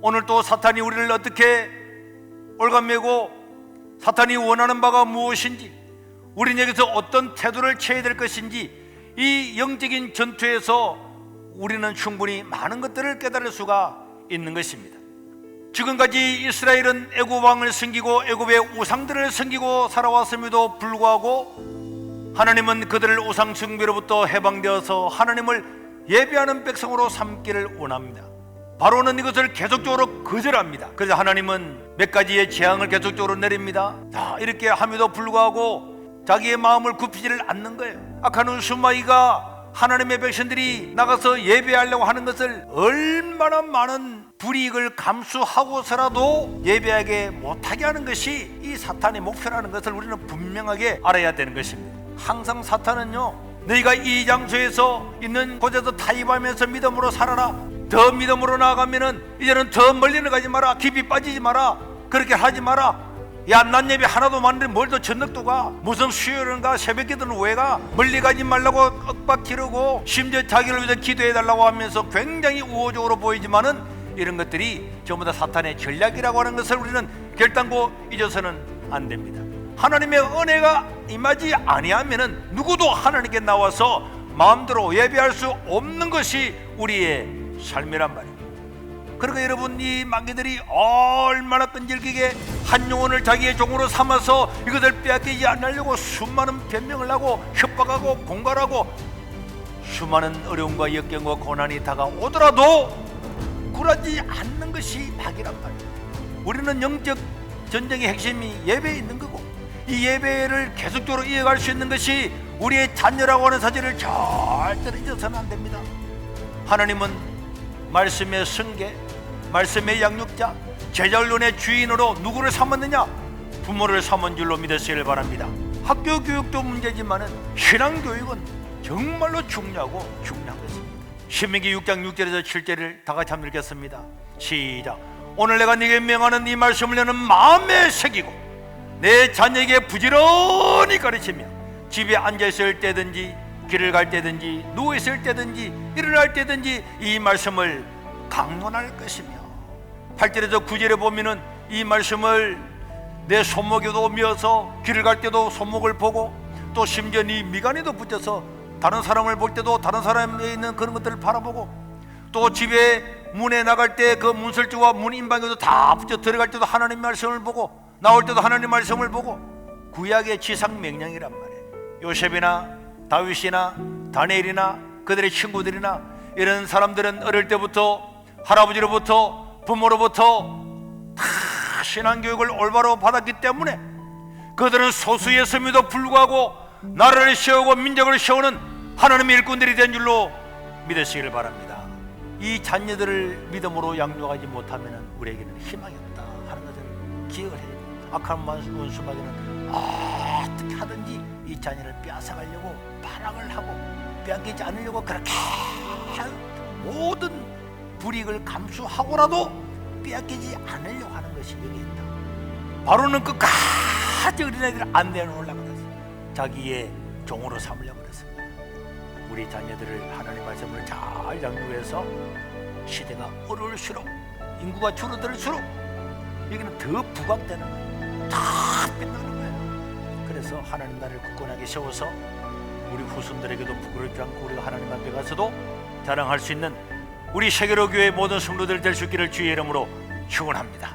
오늘 또 사탄이 우리를 어떻게 올감매고 사탄이 원하는 바가 무엇인지 우리는 여기서 어떤 태도를 취해야 될 것인지 이 영적인 전투에서 우리는 충분히 많은 것들을 깨달을 수가 있는 것입니다. 지금까지 이스라엘은 애굽 왕을 섬기고 애굽의 우상들을 섬기고 살아왔음에도 불구하고 하나님은 그들을 우상 숭배로부터 해방되어서 하나님을 예배하는 백성으로 삼기를 원합니다. 바로는 이것을 계속적으로 거절합니다. 그래서 하나님은 몇 가지의 재앙을 계속적으로 내립니다. 자, 이렇게 함에도 불구하고 자기의 마음을 굽히지를 않는 거예요. 아카는 수마이가 하나님의 백성들이 나가서 예배하려고 하는 것을 얼마나 많은 불이익을 감수하고서라도 예배하게 못하게 하는 것이 이 사탄의 목표라는 것을 우리는 분명하게 알아야 되는 것입니다. 항상 사탄은요, 너희가 이 장소에서 있는 곳에서 타협하면서 믿음으로 살아라. 더 믿음으로 나아가면은 이제는 더 멀리는 가지 마라. 깊이 빠지지 마라. 그렇게 하지 마라. 야, 난 예배 하나도 많은데 뭘더 전녁도 가? 무슨 수요일인가 새벽에든 왜 가? 멀리 가지 말라고 윽박 기르고 심지어 자기를 위해서 기도해달라고 하면서 굉장히 우호적으로 보이지만은 이런 것들이 전부 다 사탄의 전략이라고 하는 것을 우리는 결단코 잊어서는 안 됩니다. 하나님의 은혜가 임하지 아니하면은 누구도 하나님께 나와서 마음대로 예배할 수 없는 것이 우리의 삶이란 말이에요. 그러니까 여러분 이 마귀들이 얼마나 끈질기게 한 영혼을 자기의 종으로 삼아서 이것을 빼앗기지 않으려고 수많은 변명을 하고 협박하고 공갈하고 수많은 어려움과 역경과 고난이 다가오더라도 굴하지 않는 것이 마귀란 말이에요. 우리는 영적 전쟁의 핵심이 예배에 있는 거고 이 예배를 계속적으로 이어갈 수 있는 것이 우리의 자녀라고 하는 사실을 절대로 잊어서는 안 됩니다. 하나님은 말씀의 승계, 말씀의 양육자, 제자론의 주인으로 누구를 삼았느냐? 부모를 삼은 줄로 믿으시길 바랍니다. 학교 교육도 문제지만은 신앙 교육은 정말로 중요하고 중요한 것입니다. 신명기 6장 6절에서 7절을 다 같이 한번 읽겠습니다. 시작. 오늘 내가 네게 명하는 이 말씀을 너는 마음에 새기고 내 자녀에게 부지런히 가르치며 집에 앉아 있을 때든지 길을 갈 때든지 누워 있을 때든지 일어날 때든지 이 말씀을 강론할 것이며 8절에서 9절에 보면은 이 말씀을 내 손목에도 미어서 길을 갈 때도 손목을 보고 또 심지어 네 미간에도 붙여서 다른 사람을 볼 때도 다른 사람에 있는 그런 것들을 바라보고 또 집에 문에 나갈 때 그 문설주와 문 인방에도 다 붙여 들어갈 때도 하나님 말씀을 보고 나올 때도 하나님 말씀을 보고 구약의 지상 명령이란 말이에요. 요셉이나 다윗이나 다니엘이나 그들의 친구들이나 이런 사람들은 어릴 때부터 할아버지로부터 부모로부터 다 신앙 교육을 올바로 받았기 때문에 그들은 소수였음에도 불구하고 나라를 세우고 민족을 세우는 하나님의 일꾼들이 된 줄로 믿으시기를 바랍니다. 이 자녀들을 믿음으로 양육하지 못하면 우리에게는 희망이 없다 하는 것을 기억을 됩니다. 악한 원수마귀는 어떻게 하든지 이 자녀를 빼앗아가려고 발악을 하고 빼앗기지 않으려고 그렇게 모든 불이익을 감수하고라도 빼앗기지 않으려고 하는 것이 여기 있다. 바로는 끝까지 어린아이들을 안 내놓으려고 그랬어. 자기의 종으로 삼으려고 그랬어. 우리 자녀들을 하나님 말씀을 잘 양육해서 시대가 어려울수록 인구가 줄어들수록 여기는 더 부각되는 거예요. 다 뺏는 거예요. 그래서 하나님 나라를 굳건하게 세워서 우리 후손들에게도 부끄럽지 않고 우리가 하나님 앞에 가서도 자랑할 수 있는 우리 세계로 교회 모든 성도들 될 수 있기를 주의 이름으로 축원합니다.